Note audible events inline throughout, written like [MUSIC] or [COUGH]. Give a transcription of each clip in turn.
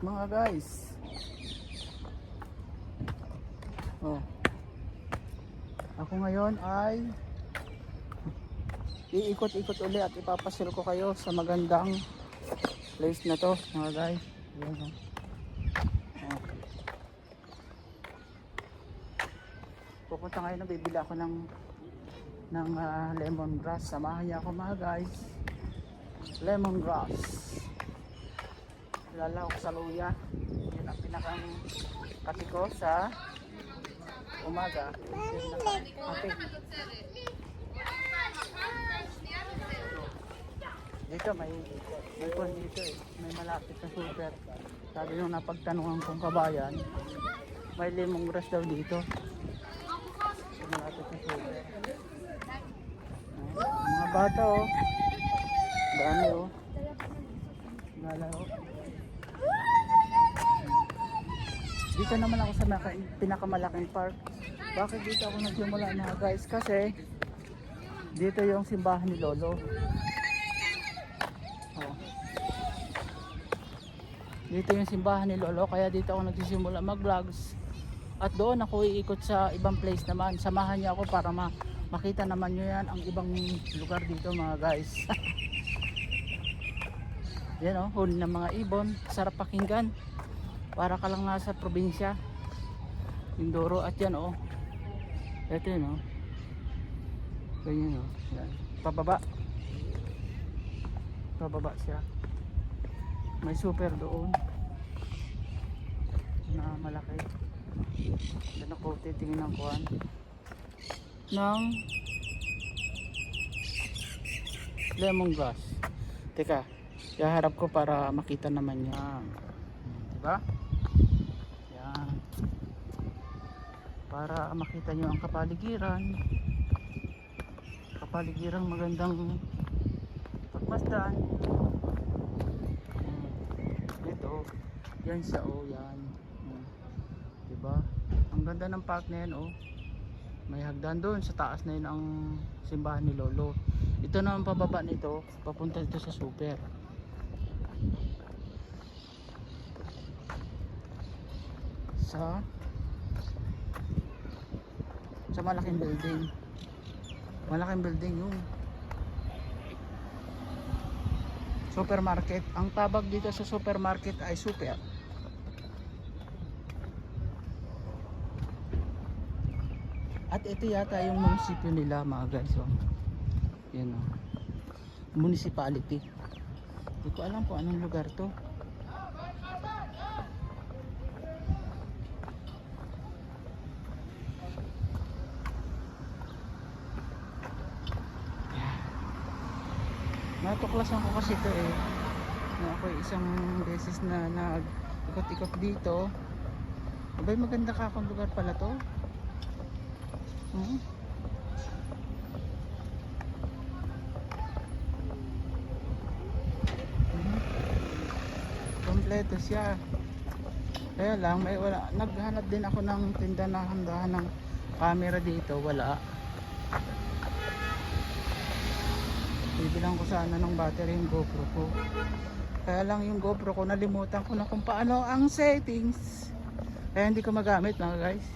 Mga guys. Oh. Ako ngayon ay iikot-ikot uli at ipapasyal ko kayo sa magandang place na to mga guys. Ayan, oh. Oh. Pupunta ngayon bibili ako ng ng ah, lemongrass. Samahan niya ako mga guys. Lemongrass. Lalawak sa luya. Yan ang pinakang kape ko sa umaga. Kape. Dito may may kwan dito eh. May malapit na super. Sabi nung napagtanungan kong kabayan, may lemongrass daw dito. Malapit na super. Mga bata oh. Dami oh. Lalaro. Dito naman ako sa pinakamalaking park. Bakit dito ako nagsimula mga guys? Kasi dito yung simbahan ni Lolo. Oh. Dito yung simbahan ni Lolo kaya dito ako nagsisimula mag-vlogs. At doon ako iikot sa ibang place naman. Samahan niyo ako para ma makita naman niyo yan ang ibang lugar dito mga guys. [LAUGHS] Yan oh, huli ng mga ibon. Sarap pakinggan. Para ka lang nasa probinsya. Mindoro at yan oh. Ito yun oh. Ganyan oh. Yan. Pababa. Pababa siya. May super doon. Na malaki. Doon ako titingin ng kuhan. Ng lemongrass. Teka, Iharap ko para makita naman niya. Diba? Yan. Para makita niyo ang kapaligiran. Kapaligiran magandang pagmasdan. Hmm. Ito. Yan siya oh, yan. Hmm. Diba? Ang ganda ng park na yan oh. May hagdan doon sa taas na yun ang simbahan ni Lolo. Ito naman pababa nito, papunta dito sa super. sa sa malaking building. Malaking building yung supermarket. Ang tabag dito sa supermarket ay super. At ito yata yung munisipyo nila mga guys oh. yan oh. municipality. Hindi ko alam kung anong lugar to natuklasan ko kasi ito eh na ako isang beses na nag ikot-ikot dito abay maganda ka akong lugar pala to hmm? Hmm. kompleto siya kaya lang may wala naghanap din ako ng tinda na handahan ng camera dito wala bibilang ko sana ng battery yung GoPro ko. Kaya lang yung GoPro ko nalimutan ko na kung paano ang settings. Kaya hindi ko magamit mga guys.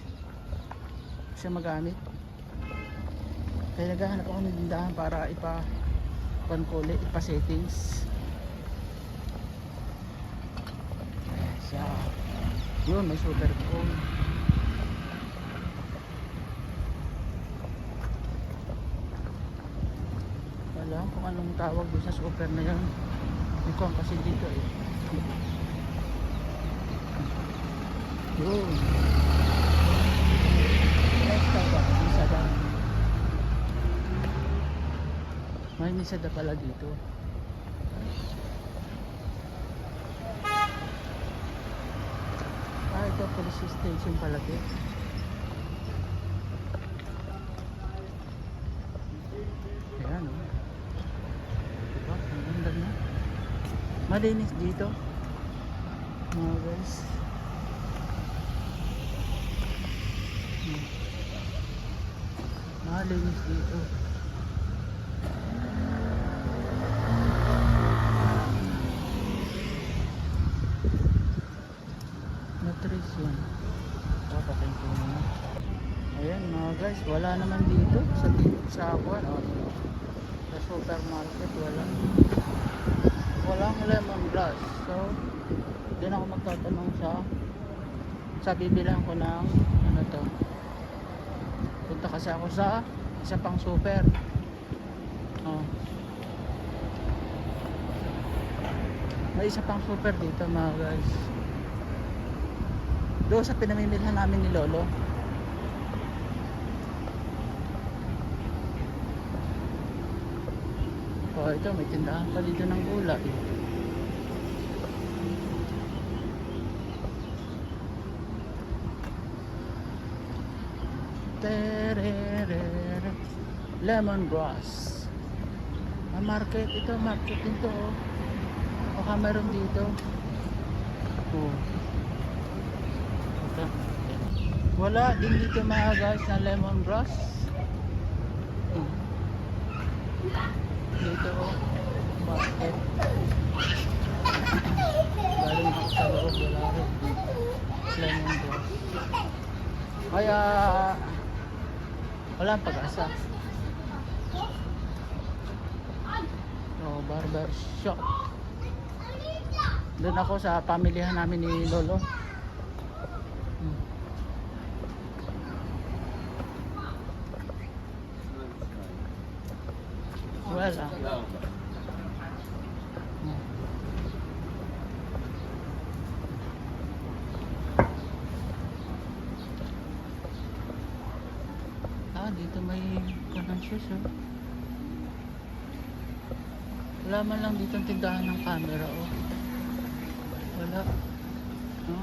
Siya magamit. Kaya naghahanap ako ng tindahan para ipa pan ko ulit, ipa settings. Siya. Yun may super phone wala. Kung anong tawag doon sa super na yan. Hindi ko kasi dito eh. Yun. Time ba misada may misada pala dito. Ah ito police station pala to Malinis dito. Mga guys. Hmm. Malinis dito. guys yun papatay ko muna ayan mga guys wala naman dito sa sa Aquan oh, sa supermarket wala walang lemongrass so magtatanong sa sa bibilang ko ng ano to. Punta kasi ako sa isa pang super. Oh. may isa pang super dito mga guys. Doon sa pinamimilhan namin ni Lolo. Oh ito may tindahan pa dito ng gulay. Tererere. Lemongrass. Ah, market ito market din to oh. baka meron dito. Oh. Wala din dito mga guys na lemongrass. Hmm. dito oh. Market galing ako sa loob wala rin lemongrass. Kaya wala ang pag-asa so barber shop doon ako sa pamilyahan namin ni Lolo Hmm. wala Hmm. Ah, dito may kanang shoes oh. Wala man lang dito ang tindahan ng camera oh. Wala. No?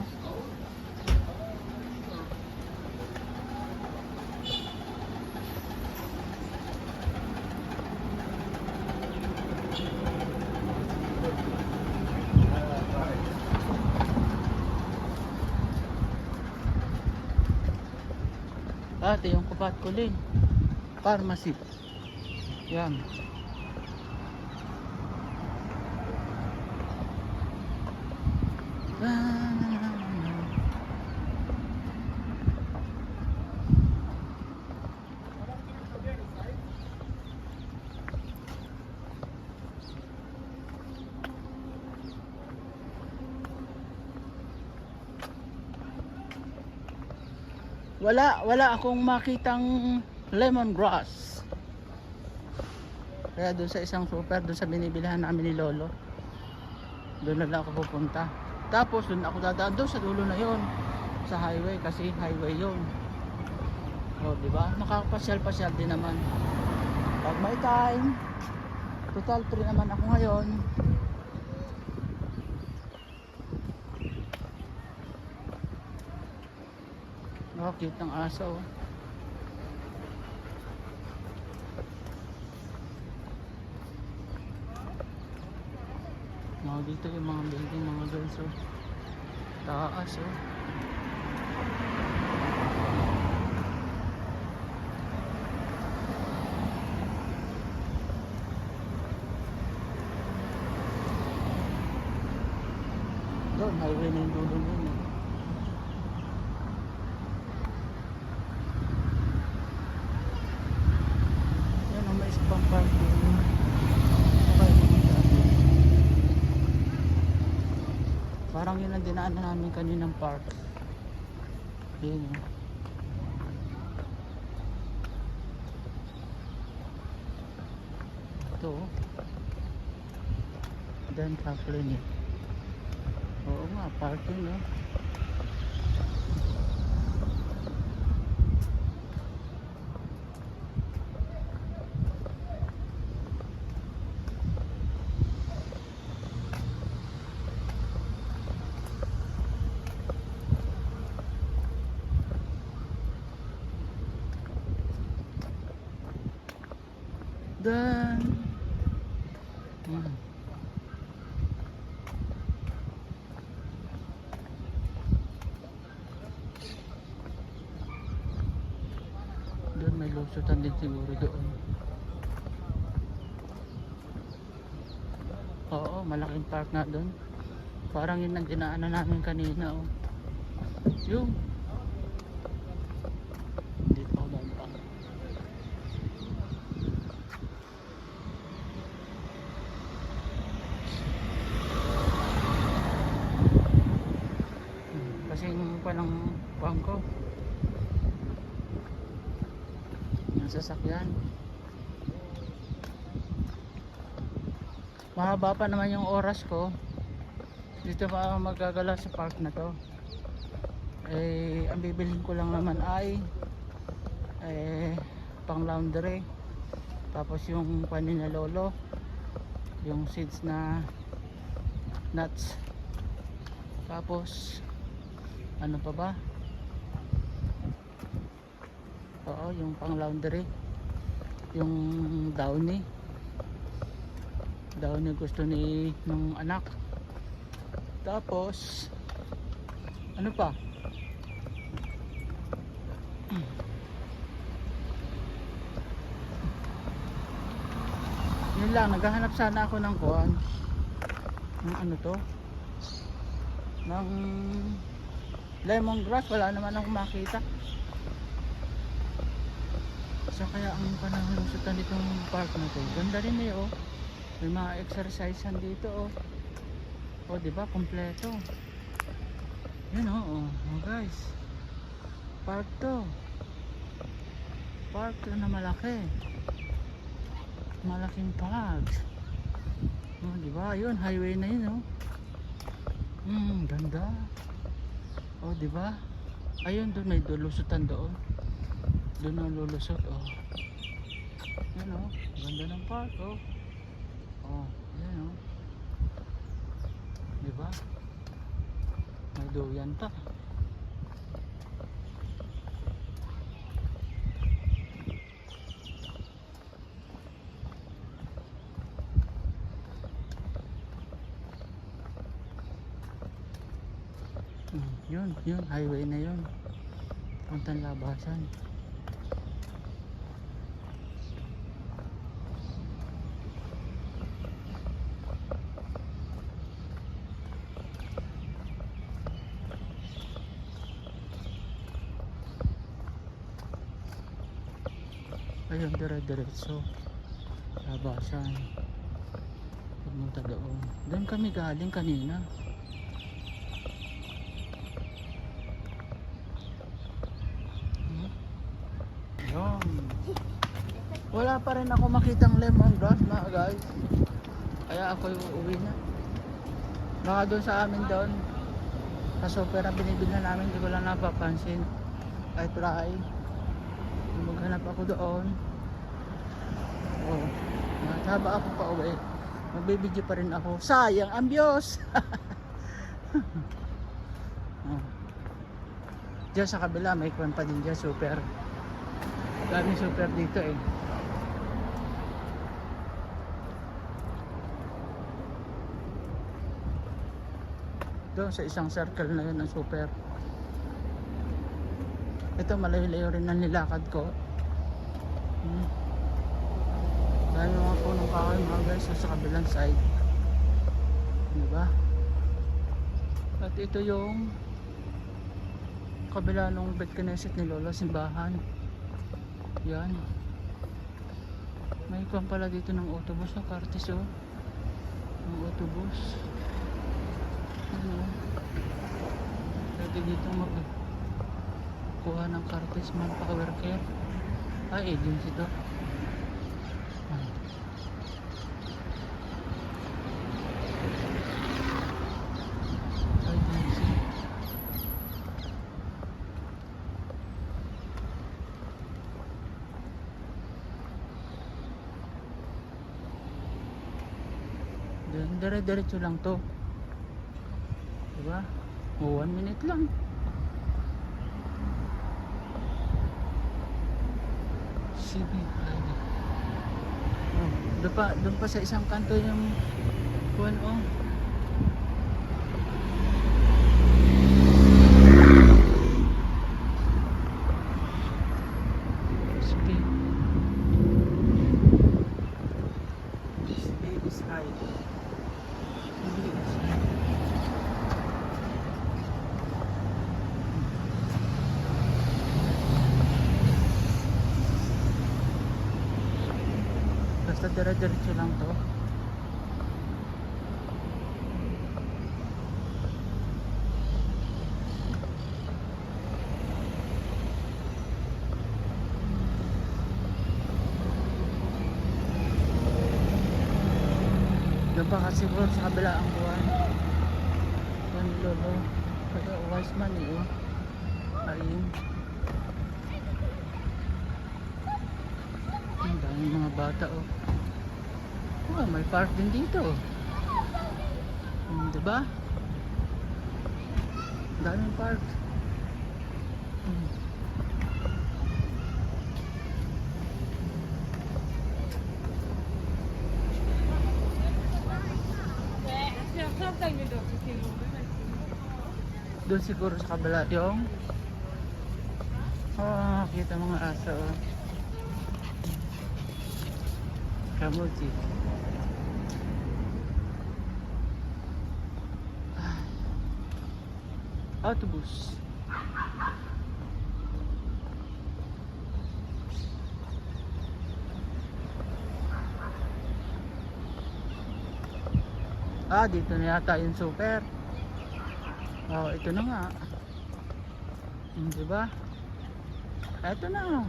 Ito yung kupat ko din. Pharmacy. Yan. Wala, wala akong makitang lemongrass. Kaya doon sa isang super, doon sa binibilihan namin ni Lolo. Doon na lang ako pupunta. Tapos doon ako dadaan doon sa dulo na yon sa highway kasi highway yon. Oh, di ba? Makakapasyal-pasyal din naman. Pag may time, total free naman ako ngayon. Oh, cute ng aso. oh. Mga dito yung mga building, mga girls. Oh. Taas oh. Doon, highway na yung dulo nun. eh. Yan ang may isa pang parking. Okay, mga dati. Parang yun ang dinaanan namin kaninang park. Yun yun. Ito oh. Dan eh. Oo nga, parking no. Dan. Hmm. Lusutan din siguro doon. Oo, malaking park na doon. Parang yun ang dinaanan namin kanina. Oh. Yung. Dito ako dadaan. Hmm, Kasi yung palang kuhan ko. Yung sasakyan. Mahaba pa naman yung oras ko. Dito pa magagala sa park na to. Eh, ang bibilhin ko lang naman ay eh, pang laundry. Tapos yung panin na lolo. Yung seeds na nuts. Tapos ano pa ba? Oo, yung pang laundry. Yung downy. Downy gusto ni ng anak. Tapos ano pa? Yun lang, naghahanap sana ako ng kuhan. Ng ano to? Ng lemongrass, wala naman akong makita. So kaya ang panahon lusutan ditong park na to. Ganda rin eh oh. May mga exercisean dito oh. Oh, di ba? Kompleto. Yan oh, oh. oh guys. Park to. Park to na malaki. Malaking park. Oh, di ba? Ayun, highway na yun oh. Hmm, ganda. Oh, di ba? Ayun doon may lulusutan doon. Doon ang lulusot oh. Yan oh, ganda ng park oh. Oh, yan oh. Di ba? May duyan pa. Hmm, yun, yun, highway na yun. Puntang labasan. Ayun, dire-diretso. Labasan. Pumunta doon. Doon kami galing kanina. Yun. Wala pa rin ako makitang lemongrass mga guys. Kaya ako uuwi na. Baka doon sa amin doon. Sa super na binibili na namin, hindi ko lang napapansin. I try. Maghanap ako doon. Oh. Haba ako pa uwi. Magbibideo pa rin ako. Sayang ang Diyos! [LAUGHS] oh. Diyan sa kabila may kwan pa din dyan super. Daming super dito eh. Doon sa isang circle na yun ng super. Ito malayo-layo rin ang nilakad ko. Hmm. Dahil mga punong kahoy mga guys sa kabilang side. Diba? At ito yung kabila nung bed Knesset ni Lolo, simbahan. Yan. May kwan pala dito ng autobus, oh, kartis oh. Ng autobus. Ano? Pwede dito mag kuha ng kartis manpower care. Ah, agency to. Ah. Agency. Dire-diretso lang to. Diba? O, one minute lang. CB Highway. Oh, doon pa, doon pa sa isang kanto yung kuwan oh. Dire-diretso lang to. Kasi bro sa kabila ang buwan. Yan lolo. Kaya wise man eh. oh. Ayun. Ang daming mga bata oh. Park din dito. Hmm, diba? Daming park. Doon siguro sa kabila yung Oh, kita mga aso. oh. Kamuti. Autobus. Ah, dito na yata yung super. Oh, ito na nga. Hmm, di ba? Ito na.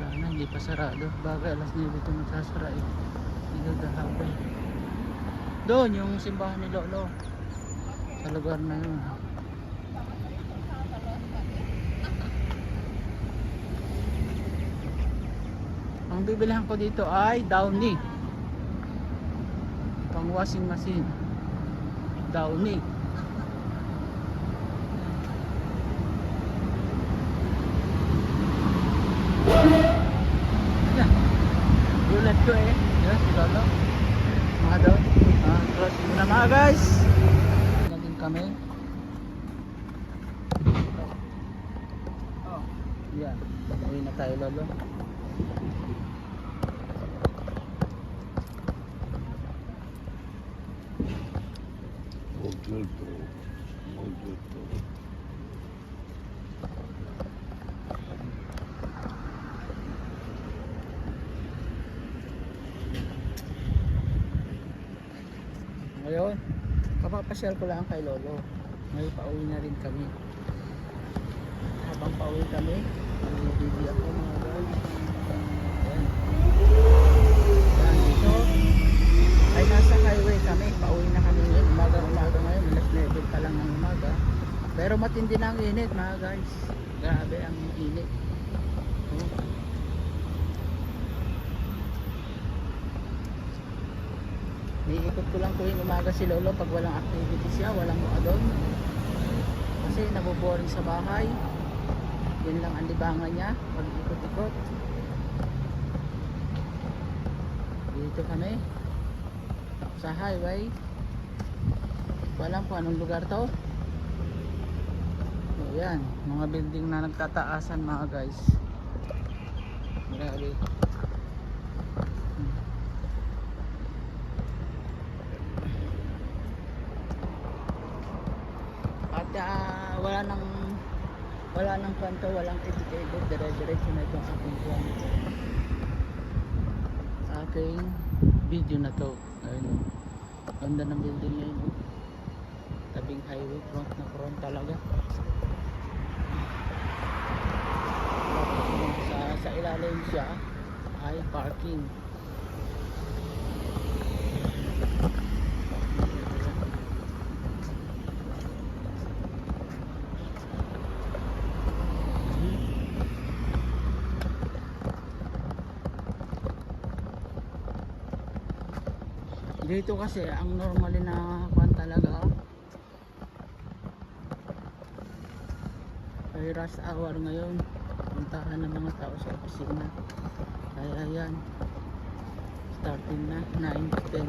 Sana hindi pa sarado. Bagay alas 9 ito magsasara eh. Dito dahapon. Doon yung simbahan ni Lolo. Sa lugar na yun. Ang bibilihan ko dito ay Downy. Pang washing machine. Downy. Yan. Ulat ko eh. Yan, si Lolo. Mga daw. Ah, mga guys. Na din kami. Oh. Yan. Uwi na tayo Lolo. Papapasyal ko lang kay Lolo. Ngayon pauwi na rin kami. Habang pauwi kami, bibili ako mga. Ayan. Ayan, dito. Ay nasa highway kami, pauwi na kami ngayon. Umaga-umaga ngayon, alas 9 pa lang ng umaga. Pero matindi na ang init mga guys. Grabe ang init. Oh. Niikot ko lang tuwing umaga si Lolo pag walang activity siya, walang mga doon. Kasi naboboring sa bahay. Yun lang ang libangan niya, pag ikot-ikot. Dito kami. Sa highway. Walang kung anong lugar to. So, yan, mga building na nagtataasan mga guys. Grabe. At ah, wala nang nang kwanto, walang edit-edit, dire-diretso na itong aking plan. Sa aking video na to. Ayun. Ganda ng building ngayon. oh. Tabing highway, front na front talaga. Sa, sa ilalim siya ay parking. Dito kasi ang normal na kwan talaga ay rush hour ngayon. Puntahan ng mga tao sa opisina. Kaya yan. Starting na 9 to 10.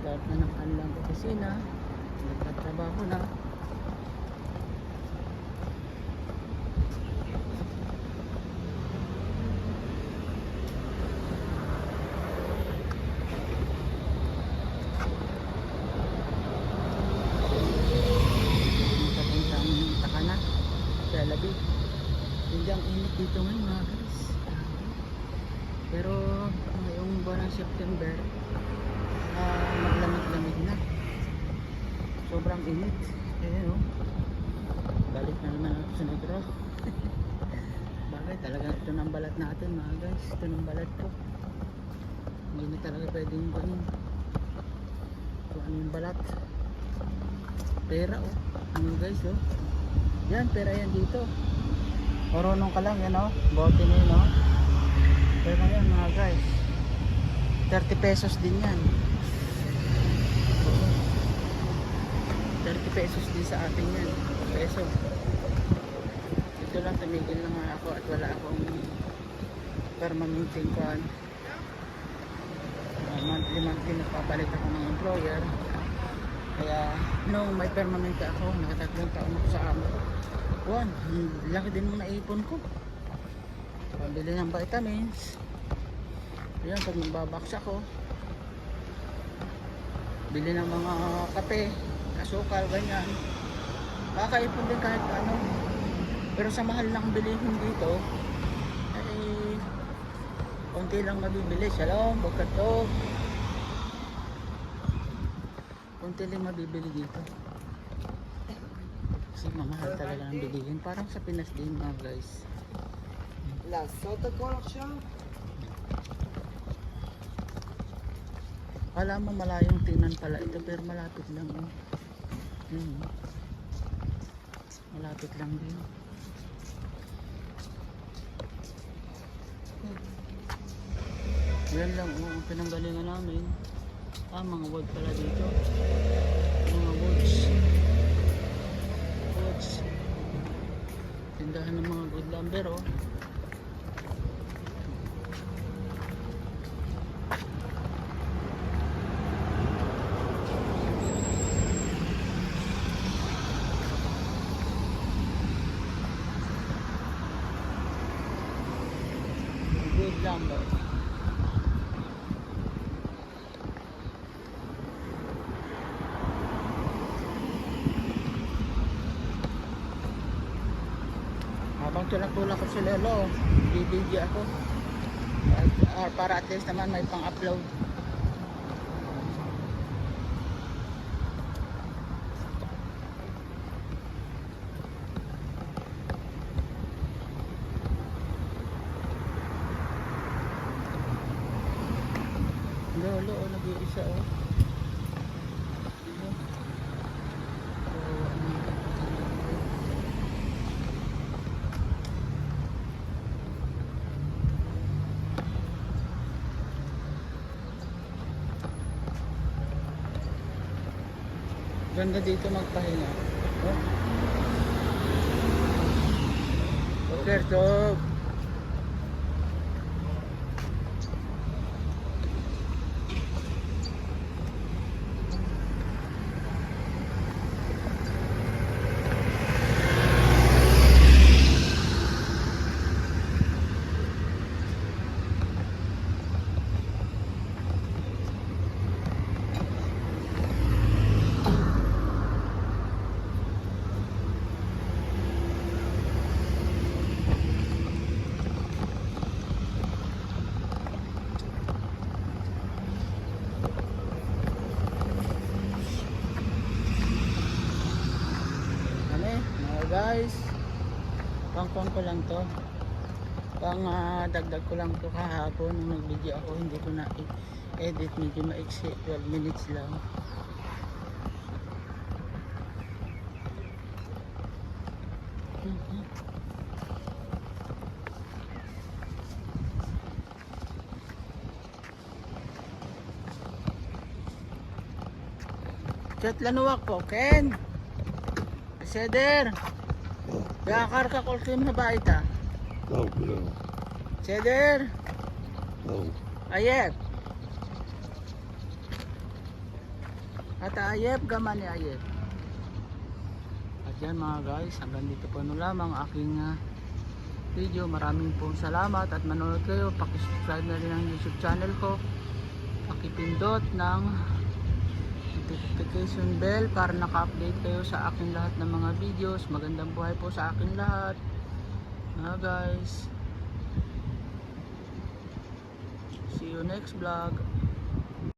Start na ng kanilang opisina. Nagtatrabaho na. papuntang Takana, Tel Aviv. dito ngayon mga guys. Pero ngayong buwan ng September, ah, maglamig-lamig na. Sobrang init. Ayan oh. Balik na naman ako sa negro. Bakit? Talagang ito ng balat natin Ito ng balat ko. Hindi na talaga pwedeng kunin. Kung ano yung balat. Pera oh. Ano guys oh. Yan, pera yan dito. Marunong ka lang yan oh. Bote na yun oh. Pera yan mga guys. 30 pesos din yan. Oo. 30 pesos din sa atin yan. Peso. Ito lang tumigil na nga ako at wala akong permanenting kwan. Uh, monthly monthly nagpapalit ako ng employer. Kaya nung may permanent ako, nakatatlong taon ako sa amo. Buwan, laki din ng naipon ko. Pabili ng vitamins. Yan, pag magbabaks ako. Bili ng mga kape, asukal, ganyan. Kakaipon din kahit ano. Pero sa mahal ng bilihin dito, konti lang mabibili. Shalom, bukat to. Konti lang mabibili dito. Kasi mamahal talaga ang bilihin. Parang sa Pinas din mga guys. Lasot ako lang Alam mo malayong tinan pala ito pero malapit lang. Oh. Hmm. Malapit lang din. Yan lang ang pinanggalingan namin. Ah, mga wood pala dito. Mga woods. Woods. Tindahan ng mga good lumber oh. Good lumber. Habang tulak-tulak ko si Lolo, bibidyo ako. At, ah, para at least naman may pang-upload. Lolo, oh, nag-iisa. Oh. Oh, ano. Ganda dito magpahinga. Oh. Okay, so ano eh, mga guys pangkon ko lang to pang ah, dagdag ko lang to kahapon nung nag video ako hindi ko na edit medyo maiksi 12 minutes lang Mhm. Chat lanuwak po, Ken. Seder. Yakarka kolkim habait ha. Tau kulo. Ceder. Tau. Ayep. Ata ayep gaman ni ayep. At yan mga guys, hanggang dito po na lamang aking ah, video. Maraming pong salamat at manonood kayo. Pakisubscribe na rin ang YouTube channel ko. Pakipindot ng notification bell para naka-update kayo sa akin lahat ng mga videos. Magandang buhay po sa akin lahat. Mga guys. See you next vlog.